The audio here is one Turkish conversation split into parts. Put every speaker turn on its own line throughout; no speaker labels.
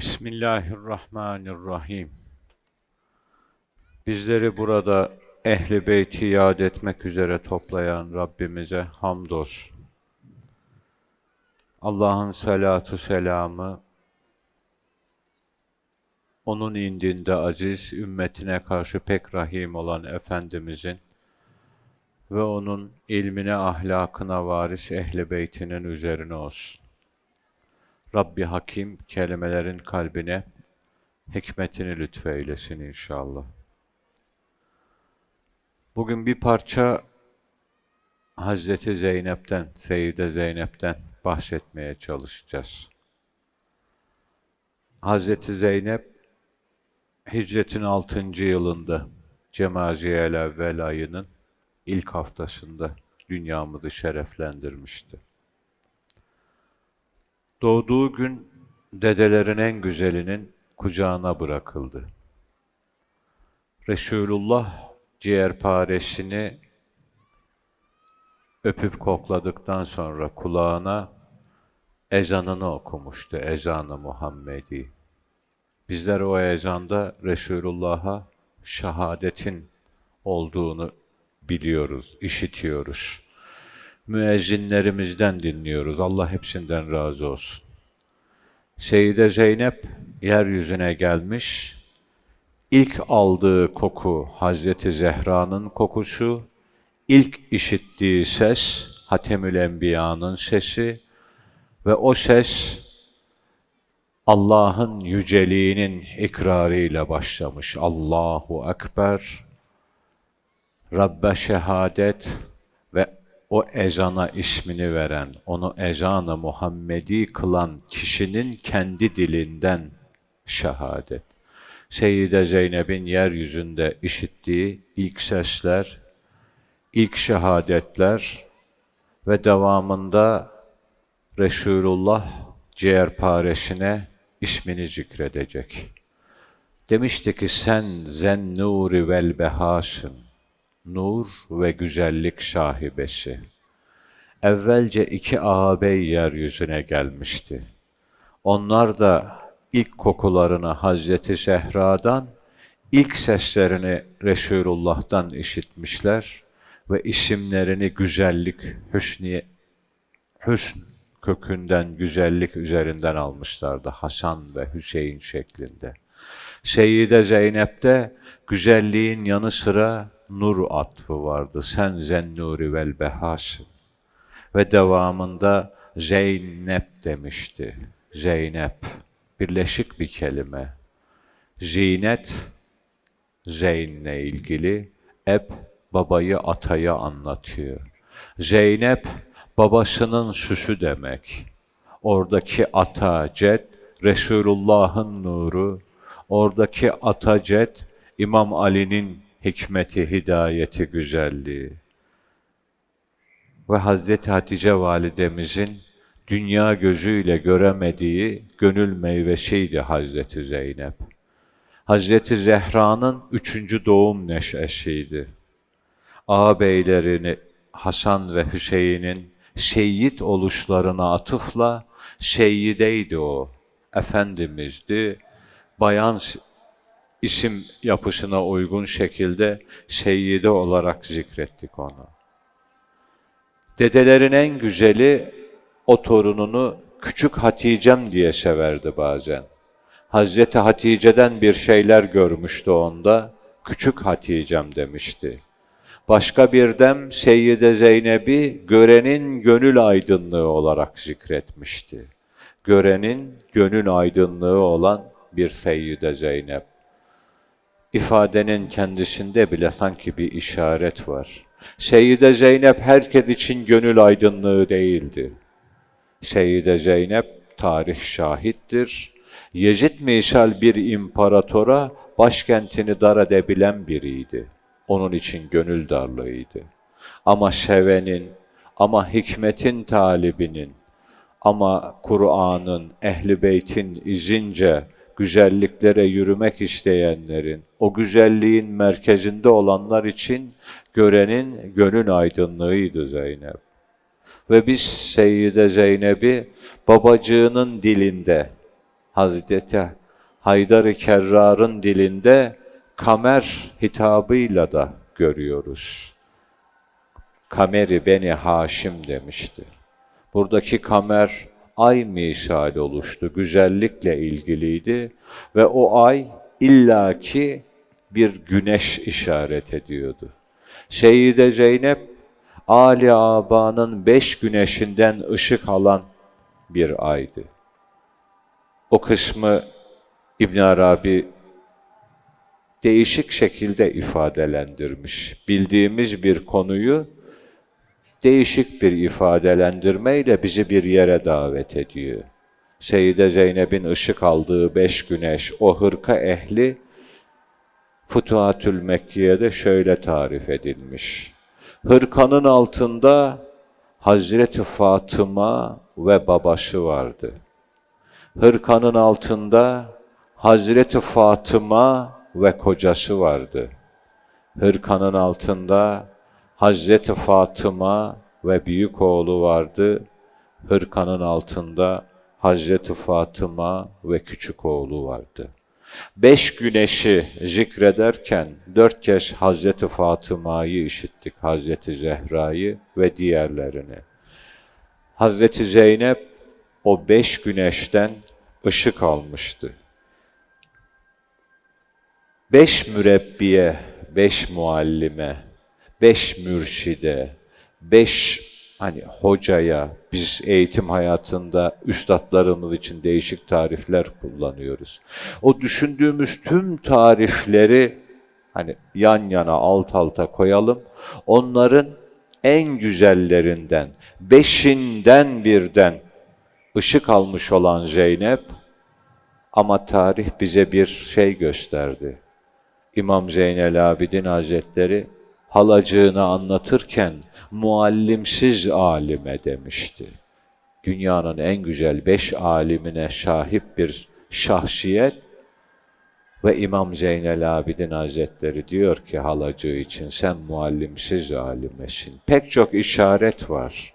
Bismillahirrahmanirrahim. Bizleri burada Ehli Beyti yad etmek üzere toplayan Rabbimize hamdolsun. Allah'ın salatu selamı, onun indinde aziz, ümmetine karşı pek rahim olan Efendimizin ve onun ilmine, ahlakına varis Ehli Beytinin üzerine olsun. Rabbi Hakim kelimelerin kalbine hikmetini lütfeylesin inşallah. Bugün bir parça Hazreti Zeynep'ten, Seyyide Zeynep'ten bahsetmeye çalışacağız. Hazreti Zeynep hicretin 6. yılında Cemaziyel evvel ayının ilk haftasında dünyamızı şereflendirmişti. Doğduğu gün dedelerin en güzelinin kucağına bırakıldı. Resulullah ciğerparesini öpüp kokladıktan sonra kulağına ezanını okumuştu, ezanı Muhammedi. Bizler o ezanda Resulullah'a şehadetin olduğunu biliyoruz, işitiyoruz müezzinlerimizden dinliyoruz. Allah hepsinden razı olsun. Seyyide Zeynep yeryüzüne gelmiş. İlk aldığı koku Hazreti Zehra'nın kokusu, ilk işittiği ses Hatemül Enbiya'nın sesi ve o ses Allah'ın yüceliğinin ikrarıyla başlamış. Allahu Ekber, Rabbe şehadet o ezana ismini veren, onu ezanı Muhammedi kılan kişinin kendi dilinden şehadet. Seyyide Zeynep'in yeryüzünde işittiği ilk sesler, ilk şehadetler ve devamında Resulullah ciğerparesine ismini zikredecek. Demişti ki sen zennuri vel behasın nur ve güzellik şahibesi. Evvelce iki ağabey yeryüzüne gelmişti. Onlar da ilk kokularını Hazreti Zehra'dan, ilk seslerini Resulullah'tan işitmişler ve isimlerini güzellik, hüsniye, hüsn kökünden, güzellik üzerinden almışlardı Hasan ve Hüseyin şeklinde. Seyyide Zeynep'te güzelliğin yanı sıra nur atfı vardı. Sen zennuri vel behasın. Ve devamında Zeynep demişti. Zeynep. Birleşik bir kelime. Zinet, Zeyn'le ilgili. Eb, babayı, atayı anlatıyor. Zeynep, babasının süsü demek. Oradaki ata, ced, Resulullah'ın nuru. Oradaki ata, ced, İmam Ali'nin hikmeti, hidayeti, güzelliği ve Hazreti Hatice validemizin dünya gözüyle göremediği gönül meyvesiydi Hazreti Zeynep. Hazreti Zehra'nın üçüncü doğum neşesiydi. Ağabeylerini Hasan ve Hüseyin'in seyyid oluşlarına atıfla seyyideydi o. Efendimizdi. Bayan isim yapısına uygun şekilde Seyyide olarak zikrettik onu. Dedelerin en güzeli o torununu küçük Hatice'm diye severdi bazen. Hazreti Hatice'den bir şeyler görmüştü onda, küçük Hatice'm demişti. Başka bir dem Seyyide Zeynep'i görenin gönül aydınlığı olarak zikretmişti. Görenin gönül aydınlığı olan bir Seyyide Zeynep ifadenin kendisinde bile sanki bir işaret var. Seyyide Zeynep herkes için gönül aydınlığı değildi. Seyyide Zeynep tarih şahittir. Yezid misal bir imparatora başkentini dar edebilen biriydi. Onun için gönül darlığıydı. Ama sevenin, ama hikmetin talibinin, ama Kur'an'ın, ehli beytin izince güzelliklere yürümek isteyenlerin, o güzelliğin merkezinde olanlar için görenin gönül aydınlığıydı Zeynep. Ve biz Seyyide Zeynep'i babacığının dilinde, Hazreti Haydar-ı Kerrar'ın dilinde kamer hitabıyla da görüyoruz. Kameri beni Haşim demişti. Buradaki kamer ay misali oluştu, güzellikle ilgiliydi ve o ay illaki bir güneş işaret ediyordu. Seyyide Zeynep, Ali Aba'nın beş güneşinden ışık alan bir aydı. O kısmı İbn Arabi değişik şekilde ifadelendirmiş. Bildiğimiz bir konuyu değişik bir ifadelendirmeyle bizi bir yere davet ediyor. Seyyide Zeynep'in ışık aldığı beş güneş, o hırka ehli Futuhatül Mekke'de şöyle tarif edilmiş. Hırkanın altında Hazreti Fatıma ve babası vardı. Hırkanın altında Hazreti Fatıma ve kocası vardı. Hırkanın altında Hazreti Fatıma ve büyük oğlu vardı. Hırkanın altında Hazreti Fatıma ve küçük oğlu vardı. Beş güneşi zikrederken dört kez Hazreti Fatıma'yı işittik, Hazreti Zehra'yı ve diğerlerini. Hazreti Zeynep o beş güneşten ışık almıştı. Beş mürebbiye, beş muallime, beş mürşide, beş hani hocaya, biz eğitim hayatında üstadlarımız için değişik tarifler kullanıyoruz. O düşündüğümüz tüm tarifleri hani yan yana alt alta koyalım. Onların en güzellerinden, beşinden birden ışık almış olan Zeynep ama tarih bize bir şey gösterdi. İmam Zeynel Abidin Hazretleri halacığını anlatırken muallimsiz alime demişti. Dünyanın en güzel beş alimine şahip bir şahsiyet ve İmam Zeynel Abidin Hazretleri diyor ki halacığı için sen muallimsiz alimesin. Pek çok işaret var.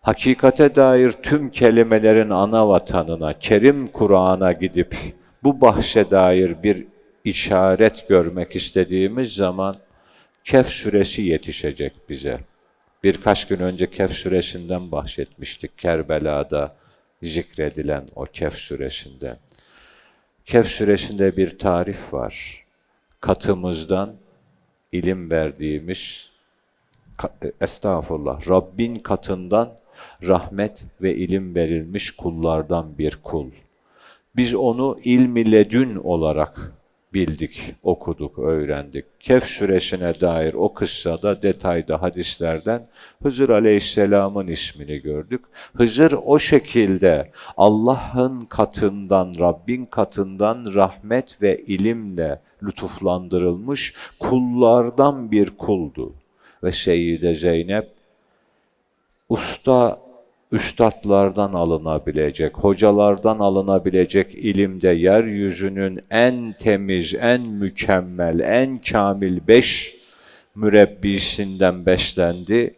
Hakikate dair tüm kelimelerin ana vatanına, Kerim Kur'an'a gidip bu bahse dair bir işaret görmek istediğimiz zaman Kehf suresi yetişecek bize. Birkaç gün önce Kehf suresinden bahsetmiştik Kerbela'da zikredilen o Kehf suresinden. Kehf suresinde bir tarif var. Katımızdan ilim verdiğimiz, estağfurullah, Rabbin katından rahmet ve ilim verilmiş kullardan bir kul. Biz onu ilmi ledün olarak bildik, okuduk, öğrendik. Kehf suresine dair o kıssada detayda hadislerden Hızır Aleyhisselam'ın ismini gördük. Hızır o şekilde Allah'ın katından, Rabbin katından rahmet ve ilimle lütuflandırılmış kullardan bir kuldu. Ve Seyyide Zeynep usta üstadlardan alınabilecek, hocalardan alınabilecek ilimde yeryüzünün en temiz, en mükemmel, en kamil beş mürebbisinden beslendi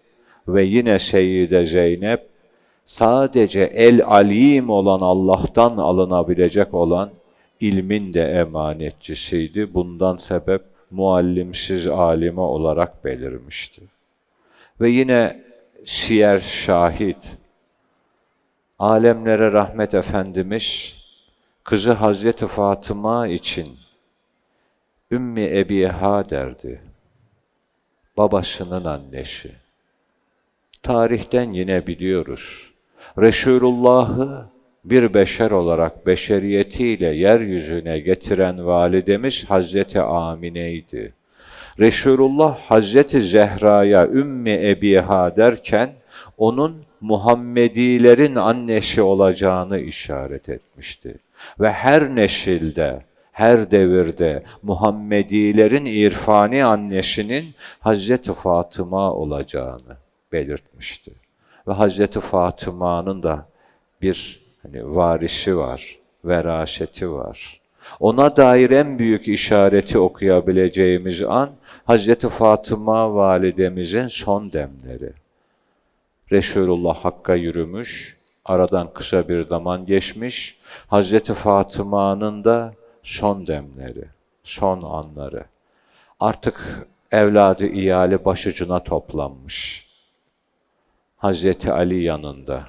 ve yine Seyyide Zeynep sadece el alim olan Allah'tan alınabilecek olan ilmin de emanetçisiydi. Bundan sebep muallimsiz alime olarak belirmişti. Ve yine siyer şahit, alemlere rahmet Efendimiz, kızı Hazreti Fatıma için Ümmi Ebiha derdi. Babasının annesi. Tarihten yine biliyoruz. Resulullah'ı bir beşer olarak beşeriyetiyle yeryüzüne getiren validemiz Hazreti Amine'ydi. Resulullah Hazreti Zehra'ya Ümmi Ebiha derken onun Muhammedilerin annesi olacağını işaret etmişti. Ve her neşilde, her devirde Muhammedilerin irfani annesinin Hazreti Fatıma olacağını belirtmişti. Ve Hazreti Fatıma'nın da bir hani varisi var, veraşeti var. Ona dair en büyük işareti okuyabileceğimiz an Hazreti Fatıma validemizin son demleri. Resulullah Hakk'a yürümüş, Aradan kısa bir zaman geçmiş. Hazreti Fatıma'nın da son demleri, son anları. Artık evladı iyali başucuna toplanmış. Hazreti Ali yanında.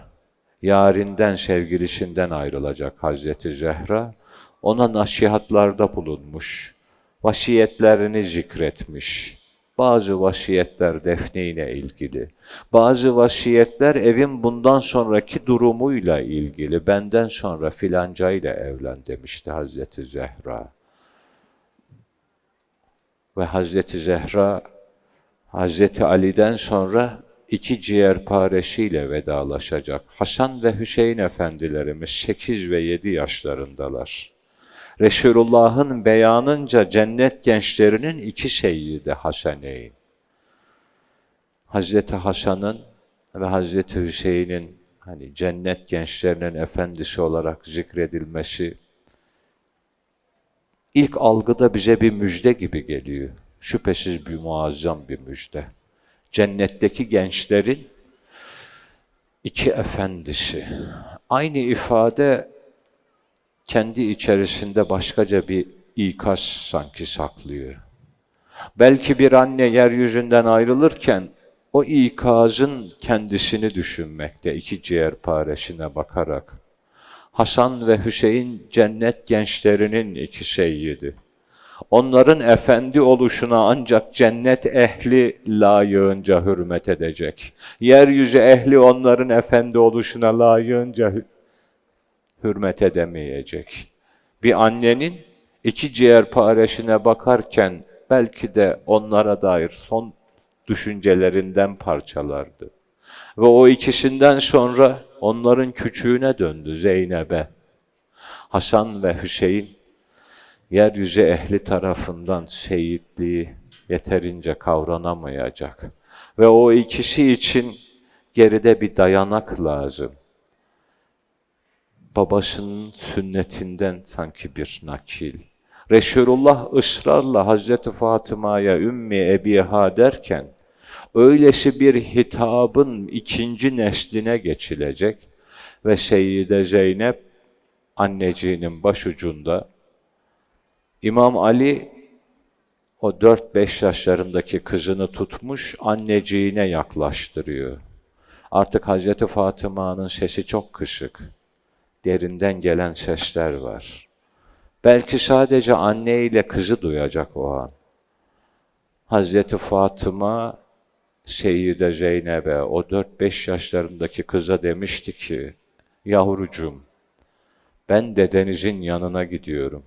Yarinden, sevgilisinden ayrılacak Hazreti Zehra. Ona nasihatlarda bulunmuş. Vasiyetlerini zikretmiş. Bazı vasiyetler Defne ile ilgili. Bazı vasiyetler evin bundan sonraki durumuyla ilgili. Benden sonra filanca ile evlen demişti Hazreti Zehra. Ve Hazreti Zehra, Hazreti Ali'den sonra iki ciğerparesiyle vedalaşacak. Hasan ve Hüseyin efendilerimiz 8 ve 7 yaşlarındalar. Resulullah'ın beyanınca cennet gençlerinin iki seyyidi Hasaneyn. Hazreti Hasan'ın ve Hazreti Hüseyin'in hani cennet gençlerinin efendisi olarak zikredilmesi ilk algıda bize bir müjde gibi geliyor. Şüphesiz bir muazzam bir müjde. Cennetteki gençlerin iki efendisi. Aynı ifade kendi içerisinde başkaca bir ikaz sanki saklıyor. Belki bir anne yeryüzünden ayrılırken o ikazın kendisini düşünmekte iki ciğer paresine bakarak. Hasan ve Hüseyin cennet gençlerinin iki seyyidi. Onların efendi oluşuna ancak cennet ehli layığınca hürmet edecek. Yeryüzü ehli onların efendi oluşuna layığınca hürmet edemeyecek. Bir annenin iki ciğer pareşine bakarken belki de onlara dair son düşüncelerinden parçalardı. Ve o ikisinden sonra onların küçüğüne döndü Zeynep'e. Hasan ve Hüseyin yeryüzü ehli tarafından seyitliği yeterince kavranamayacak. Ve o ikisi için geride bir dayanak lazım babasının sünnetinden sanki bir nakil. Resulullah ısrarla Hazreti Fatıma'ya Ümmi Ebiha derken, öylesi bir hitabın ikinci nesline geçilecek ve Seyyide Zeynep anneciğinin başucunda İmam Ali o 4-5 yaşlarındaki kızını tutmuş anneciğine yaklaştırıyor. Artık Hazreti Fatıma'nın sesi çok kısık derinden gelen sesler var. Belki sadece anne ile kızı duyacak o an. Hazreti Fatıma Seyyide Zeynep'e o 4-5 yaşlarındaki kıza demişti ki yavrucum ben dedenizin yanına gidiyorum.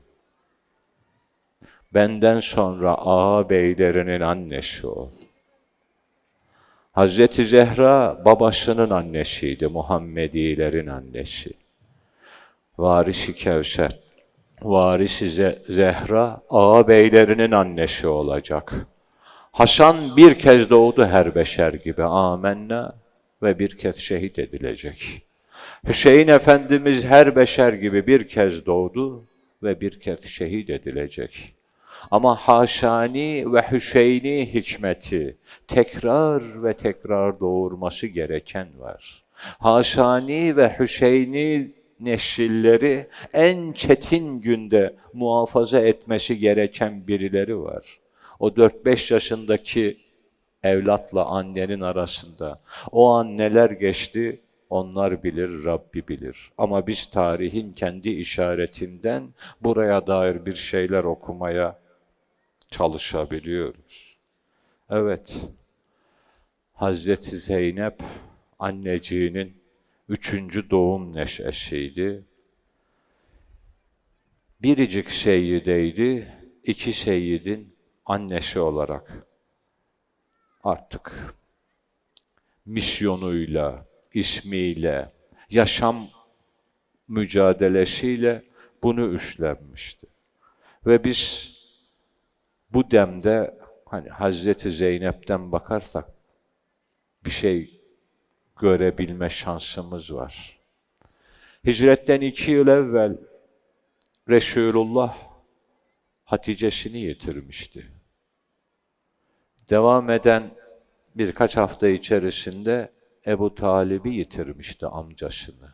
Benden sonra ağabeylerinin annesi ol. Hazreti Zehra babasının annesiydi, Muhammedilerin annesi varisi Kevser, varisi Zehra, ağabeylerinin annesi olacak. Hasan bir kez doğdu her beşer gibi amenna ve bir kez şehit edilecek. Hüseyin Efendimiz her beşer gibi bir kez doğdu ve bir kez şehit edilecek. Ama Haşani ve Hüseyni hikmeti tekrar ve tekrar doğurması gereken var. Haşani ve Hüseyni neşilleri en çetin günde muhafaza etmesi gereken birileri var. O 4-5 yaşındaki evlatla annenin arasında. O an neler geçti onlar bilir, Rabbi bilir. Ama biz tarihin kendi işaretinden buraya dair bir şeyler okumaya çalışabiliyoruz. Evet, Hazreti Zeynep anneciğinin üçüncü doğum neşesiydi. Biricik seyyideydi, iki seyyidin annesi olarak artık misyonuyla, ismiyle, yaşam mücadelesiyle bunu üstlenmişti. Ve biz bu demde hani Hazreti Zeynep'ten bakarsak bir şey görebilme şansımız var. Hicretten iki yıl evvel Resulullah Hatice'sini yitirmişti. Devam eden birkaç hafta içerisinde Ebu Talib'i yitirmişti amcasını.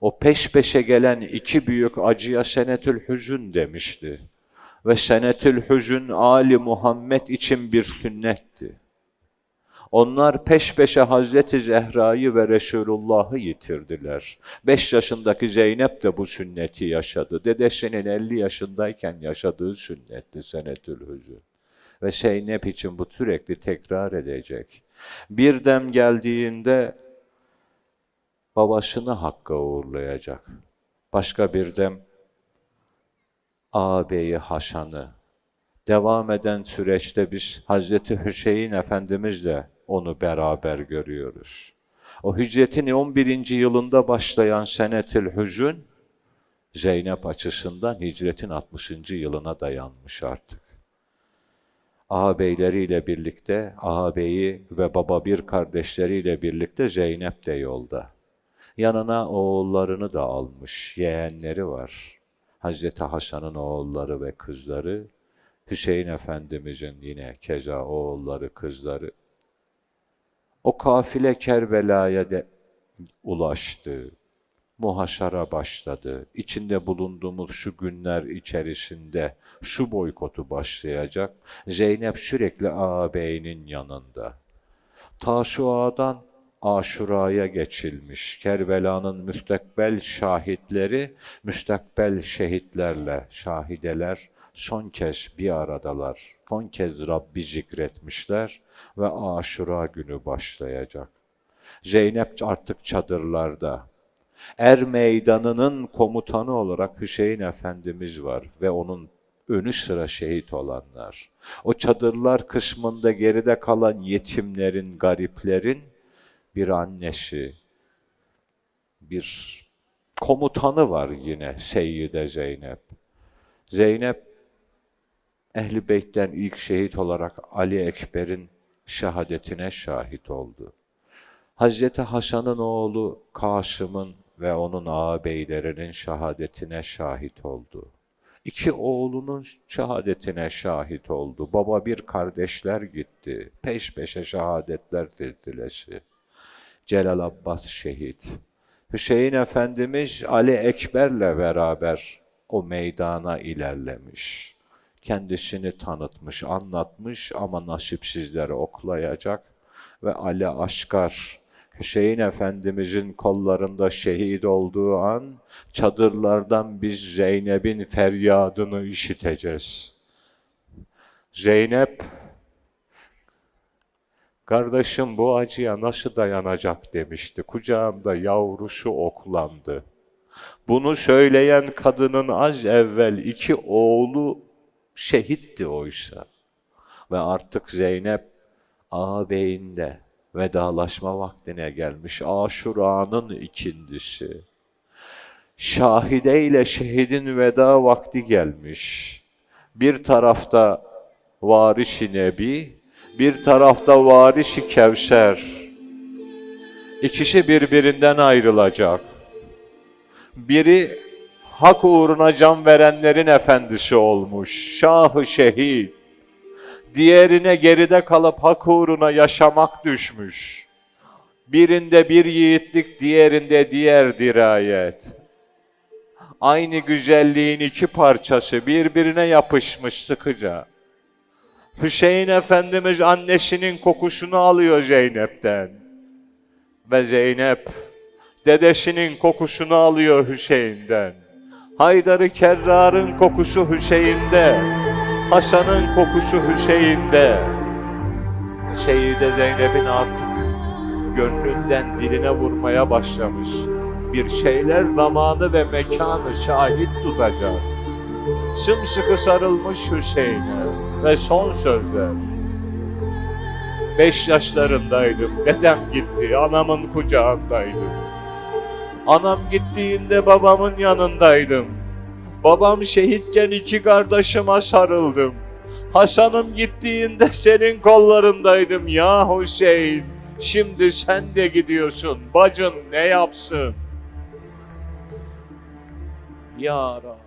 O peş peşe gelen iki büyük acıya senetül hüzün demişti. Ve senetül hüzün Ali Muhammed için bir sünnetti. Onlar peş peşe Hazreti Zehra'yı ve Resulullah'ı yitirdiler. Beş yaşındaki Zeynep de bu sünneti yaşadı. Dedesinin 50 yaşındayken yaşadığı sünnetti senetül hüzün. Ve Zeynep için bu sürekli tekrar edecek. Bir dem geldiğinde babasını Hakk'a uğurlayacak. Başka bir dem ağabeyi Haşan'ı. Devam eden süreçte biz Hazreti Hüseyin Efendimizle onu beraber görüyoruz. O hicretin 11. yılında başlayan senetül hüzün, Zeynep açısından hicretin 60. yılına dayanmış artık. Ağabeyleriyle birlikte, ağabeyi ve baba bir kardeşleriyle birlikte Zeynep de yolda. Yanına oğullarını da almış, yeğenleri var. Hazreti Hasan'ın oğulları ve kızları, Hüseyin Efendimizin yine keza oğulları, kızları. O kafile Kerbela'ya de ulaştı. Muhaşara başladı. İçinde bulunduğumuz şu günler içerisinde şu boykotu başlayacak. Zeynep sürekli ağabeyinin yanında. Taşua'dan Aşura'ya geçilmiş. Kerbela'nın müstakbel şahitleri, müstakbel şehitlerle şahideler son kez bir aradalar. Son kez Rabbi zikretmişler ve Aşura günü başlayacak. Zeynep artık çadırlarda. Er meydanının komutanı olarak Hüseyin Efendimiz var ve onun önü sıra şehit olanlar. O çadırlar kısmında geride kalan yetimlerin, gariplerin bir annesi, bir komutanı var yine Seyyide Zeynep. Zeynep Ehl-i Beyt'ten ilk şehit olarak Ali Ekber'in şehadetine şahit oldu. Hazreti Hasan'ın oğlu Kasım'ın ve onun ağabeylerinin şehadetine şahit oldu. İki oğlunun şehadetine şahit oldu. Baba bir kardeşler gitti. Peş peşe şehadetler silsilesi. Celal Abbas şehit. Hüseyin Efendimiz Ali Ekber'le beraber o meydana ilerlemiş. Kendisini tanıtmış, anlatmış ama nasipsizleri oklayacak ve Ali Aşkar Hüseyin Efendimizin kollarında şehit olduğu an çadırlardan biz Zeynep'in feryadını işiteceğiz. Zeynep Kardeşim bu acıya nasıl dayanacak demişti. Kucağımda yavrusu oklandı. Bunu söyleyen kadının az evvel iki oğlu şehitti oysa. Ve artık Zeynep ağabeyinde vedalaşma vaktine gelmiş. Aşura'nın ikindisi. Şahide ile şehidin veda vakti gelmiş. Bir tarafta varis-i nebi, bir tarafta varis-i Kevser. İkisi birbirinden ayrılacak. Biri hak uğruna can verenlerin efendisi olmuş, şahı şehit. Diğerine geride kalıp hak uğruna yaşamak düşmüş. Birinde bir yiğitlik, diğerinde diğer dirayet. Aynı güzelliğin iki parçası birbirine yapışmış sıkıca. Hüseyin Efendimiz annesinin kokusunu alıyor Zeynep'ten. Ve Zeynep dedesinin kokusunu alıyor Hüseyin'den. Haydar-ı Kerrar'ın kokusu Hüseyin'de. Hasan'ın kokusu Hüseyin'de. Seyyide Zeynep'in artık gönlünden diline vurmaya başlamış. Bir şeyler zamanı ve mekanı şahit tutacak. Sımsıkı sarılmış Hüseyin'e ve son sözler. Beş yaşlarındaydım, dedem gitti, anamın kucağındaydım. Anam gittiğinde babamın yanındaydım. Babam şehitken iki kardeşime sarıldım. Hasan'ım gittiğinde senin kollarındaydım ya Hüseyin. Şimdi sen de gidiyorsun. Bacın ne yapsın? Ya Rab.